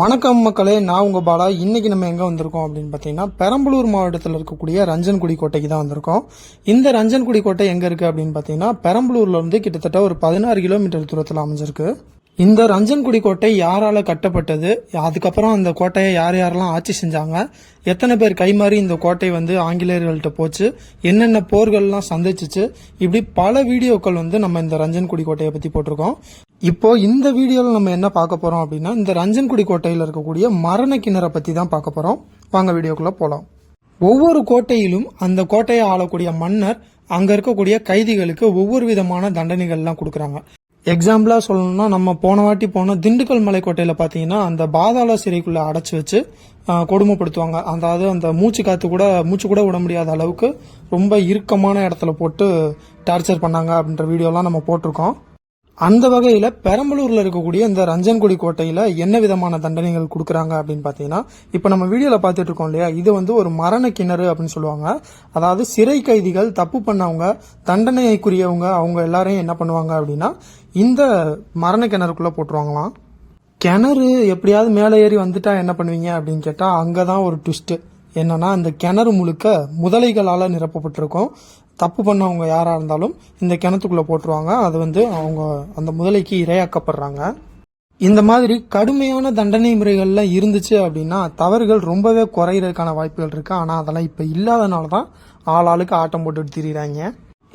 வணக்கம் மக்களே நான் உங்கள் பாலா. இன்றைக்கி நம்ம எங்கே வந்திருக்கோம் அப்படின்னு பார்த்தீங்கன்னா பெரம்பலூர் மாவட்டத்தில் இருக்கக்கூடிய ரஞ்சன்குடி கோட்டைக்கு தான் வந்திருக்கோம். இந்த ரஞ்சன்குடி கோட்டை எங்கே இருக்குது அப்படின்னு பார்த்தீங்கன்னா பெரம்பலூர்லேருந்து கிட்டத்தட்ட ஒரு பதினாறு கிலோமீட்டர் தூரத்தில் அமைஞ்சிருக்கு. இந்த ரஞ்சன்குடி கோட்டை யாரால கட்டப்பட்டது? அதுக்கப்புறம் அந்த கோட்டையை யார் யாரெல்லாம் ஆட்சி செஞ்சாங்க? எத்தனை பேர் கைமாறி இந்த கோட்டை வந்து ஆங்கிலேயர்கள்ட்ட போச்சு? என்னென்ன போர்கள்லாம் சந்திச்சிச்சு? இப்படி பல வீடியோக்கள் வந்து நம்ம இந்த ரஞ்சன்குடி கோட்டையை பத்தி போட்டிருக்கோம். இப்போ இந்த வீடியோவில் நம்ம என்ன பார்க்க போறோம் அப்படின்னா இந்த ரஞ்சன்குடி கோட்டையில் இருக்கக்கூடிய மரண கிணறை பத்தி தான் பார்க்க போறோம். வாங்க வீடியோக்குள்ள போலாம். ஒவ்வொரு கோட்டையிலும் அந்த கோட்டையை ஆளக்கூடிய மன்னர் அங்க இருக்கக்கூடிய கைதிகளுக்கு ஒவ்வொரு விதமான தண்டனைகள்லாம் கொடுக்குறாங்க. எக்ஸாம்பிளாக சொல்லணும்னா நம்ம போன வாட்டி போன திண்டுக்கல் மலைக்கோட்டையில் பார்த்தீங்கன்னா அந்த பாதாள சிறைக்குள்ளே அடைச்சி வச்சு கொடுமைப்படுத்துவாங்க. அதாவது அந்த மூச்சு காற்று கூட மூச்சு கூட விட முடியாத அளவுக்கு ரொம்ப இறுக்கமான இடத்துல போட்டு டார்ச்சர் பண்ணாங்க அப்படின்ற வீடியோலாம் நம்ம போட்டிருக்கோம். அந்த வகையில் பெரம்பலூரில் இருக்கக்கூடிய இந்த ரஞ்சன்குடி கோட்டையில் என்ன விதமான தண்டனைகள் கொடுக்குறாங்க அப்படின்னு பார்த்தீங்கன்னா இப்போ நம்ம வீடியோவில் பார்த்துட்டு இருக்கோம் இல்லையா? இது வந்து ஒரு மரண கிணறு அப்படின்னு சொல்லுவாங்க. அதாவது சிறை கைதிகள் தப்பு பண்ணவங்க தண்டனைக்குரியவங்க அவங்க எல்லாரையும் என்ன பண்ணுவாங்க அப்படின்னா இந்த மரண கிணறுக்குள்ளே போட்டுருவாங்களாம். கிணறு எப்படியாவது மேலே ஏறி வந்துட்டா என்ன பண்ணுவீங்க அப்படின்னு கேட்டால் அங்கே தான் ஒரு ட்விஸ்ட்டு என்னன்னா அந்த கிணறு முழுக்க முதலைகளால் நிரப்பப்பட்டிருக்கும். தப்பு பண்ணவங்க யாராக இருந்தாலும் இந்த கிணத்துக்குள்ளே போட்டுருவாங்க. அது வந்து அவங்க அந்த முதலைக்கு இரையாக்கப்படுறாங்க. இந்த மாதிரி கடுமையான தண்டனை முறைகள்லாம் இருந்துச்சு அப்படின்னா தவறுகள் ரொம்பவே குறையிறதுக்கான வாய்ப்புகள் இருக்குது ஆனால் அதெல்லாம் இப்போ இல்லாதனால தான் ஆள் ஆளுக்கு ஆட்டம் போட்டுட்டு திரியிறாங்க.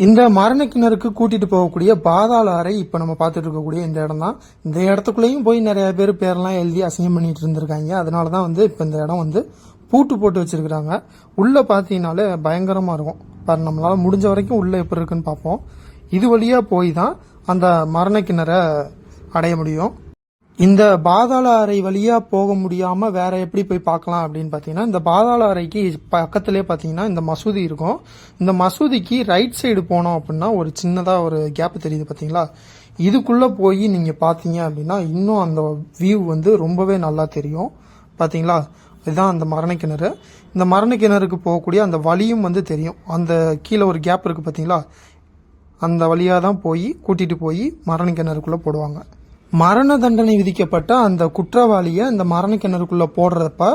இந்த மரண கிணறுக்கு கூட்டிட்டு போகக்கூடிய பாதாள அறை இப்போ நம்ம பார்த்துட்டு இருக்கக்கூடிய இந்த இடம் தான். இந்த இடத்துக்குள்ளேயும் போய் நிறைய பேர் பேரெல்லாம் எழுதி அசிங்கம் பண்ணிட்டு இருந்திருக்காங்க. அதனால தான் வந்து இப்போ இந்த இடம் வந்து பூட்டு போட்டு வச்சுருக்குறாங்க. உள்ளே பார்த்தீங்கனாலே பயங்கரமாக இருக்கும். பாரு நம்மளால் முடிஞ்ச வரைக்கும் உள்ளே எப்படி இருக்குன்னு பார்ப்போம். இது வழியாக போய் தான் அந்த மரண கிணறை அடைய முடியும். இந்த பாதாள அறை வழியாக போக முடியாமல் வேற எப்படி போய் பார்க்கலாம் அப்படின்னு பார்த்தீங்கன்னா இந்த பாதாள அறைக்கு பக்கத்துலேயே பார்த்தீங்கன்னா இந்த மசூதி இருக்கும். இந்த மசூதிக்கு ரைட் சைடு போனோம் அப்படின்னா ஒரு சின்னதாக ஒரு கேப் தெரியுது பார்த்தீங்களா இதுக்குள்ளே போய் நீங்கள் பார்த்தீங்க அப்படின்னா இன்னும் அந்த வியூ வந்து ரொம்பவே நல்லா தெரியும். பார்த்தீங்களா இதுதான் அந்த மரண கிணறு. இந்த மரண கிணறுக்கு போகக்கூடிய அந்த வழியும் வந்து தெரியும். அந்த கீழே ஒரு கேப் இருக்குது பார்த்தீங்களா? அந்த வழியாக தான் போய் கூட்டிகிட்டு போய் மரண கிணறுக்குள்ளே போடுவாங்க. மரண தண்டனை விதிக்கப்பட்ட அந்த குற்றவாளியை அந்த மரண கிணறுக்குள்ளே போடுறப்ப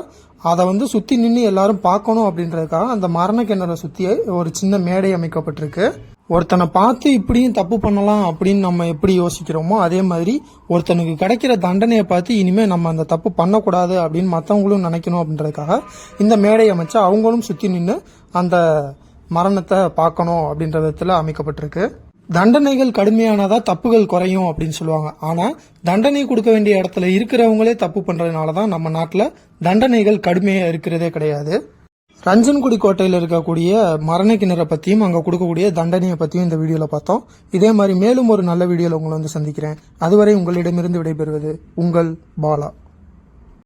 அதை வந்து சுற்றி நின்று எல்லாரும் பார்க்கணும் அப்படின்றதுக்காக அந்த மரண கிணறை சுற்றி ஒரு சின்ன மேடை அமைக்கப்பட்டிருக்கு. ஒருத்தனை பார்த்து இப்படியும் தப்பு பண்ணலாம் அப்படின்னு நம்ம எப்படி யோசிக்கிறோமோ அதே மாதிரி ஒருத்தனுக்கு கிடைக்கிற தண்டனையை பார்த்து இனிமேல் நம்ம அந்த தப்பு பண்ணக்கூடாது அப்படின்னு மற்றவங்களும் நினைக்கணும் அப்படின்றதுக்காக இந்த மேடை அமைச்சு அவங்களும் சுற்றி நின்று அந்த மரணத்தை பார்க்கணும் அப்படின்ற விதத்தில் அமைக்கப்பட்டிருக்கு. தண்டனைகள் கடுமையானதா தப்புகள் குறையும் அப்படின்னு சொல்லுவாங்க. ஆனால் தண்டனை கொடுக்க வேண்டிய இடத்துல இருக்கிறவங்களே தப்பு பண்ணுறதுனால தான் நம்ம நாட்டில் தண்டனைகள் கடுமையாக இருக்கிறதே கிடையாது. ரஞ்சன்குடி கோட்டையில் இருக்கக்கூடிய மரண கிணறை பற்றியும் அங்கே கொடுக்கக்கூடிய தண்டனையை பற்றியும் இந்த வீடியோவில் பார்த்தோம். இதே மாதிரி மேலும் ஒரு நல்ல வீடியோவில் உங்களை வந்து சந்திக்கிறேன். அதுவரை உங்களிடமிருந்து விடைபெறுவது உங்கள் பாலா.